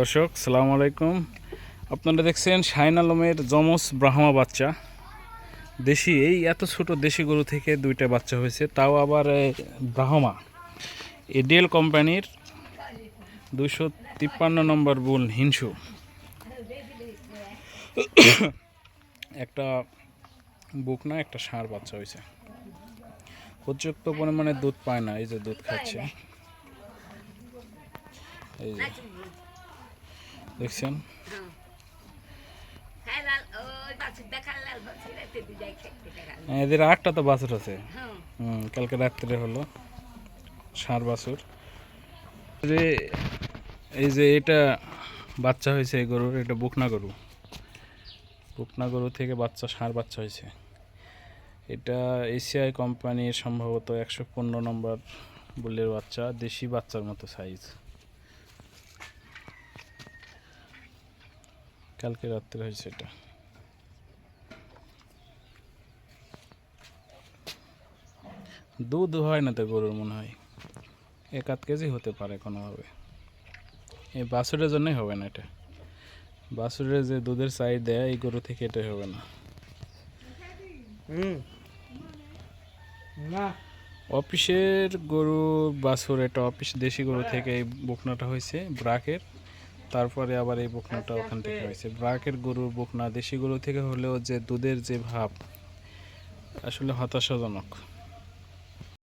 দর্শক, সালাম আলাইকুম। আপনারা দেখছেন শাহিন আলমের যমজ ব্রাহ্মা বাচ্চা। দেশি, এই এত ছোট দেশি গরু থেকে দুইটা বাচ্চা হয়েছে, তাও আবার ব্রাহ্মা। এডিএল কোম্পানির দুশো তিপ্পান্ন নম্বর বুল হিংসু। একটা বুক না, একটা ষাঁড় বাচ্চা হয়েছে। পর্যাপ্ত পরিমাণে দুধ পায় না, এই যে দুধ খাচ্ছে। এই যে। দেখছেন? দেখা হ্যাঁ, এদের আটটা তো বাছুর আছে। হ্যাঁ হুম কালকে রাত্রে হলো ষাঁড় বাছুর যে এই যে এটা বাচ্চা হয়েছে এই গরুর এটা বুকনা গরু। বুকনা গরু থেকে বাচ্চা ষাঁড় বাচ্চা হয়েছে। এটা এসিআই কোম্পানির সম্ভবত একশো পনেরো নম্বর বুলের বাচ্চা দেশি বাচ্চার মতো সাইজ কালকে রাত্রে হয়েছে এটা। দুধ হয় না তো গরুর মনে হয়। এক আধ কেজি হতে পারে কোনোভাবে। এই বাছুরের জন্যই হবে না এটা। বাছুরের যে দুধের চাই দেয় এই গরু থেকে এটা হবে না। অফিসের গরু বাছুর এটা অফিস দেশি গরু থেকে এই বকনাটা হয়েছে ব্রাকের। তারপরে আবার এই বকনাটা ওখান থেকে হয়েছে। ব্রাকের গরুর বকনা, দেশি গরু থেকে হলেও যে দুধের যে ভাব, আসলে হতাশাজনক।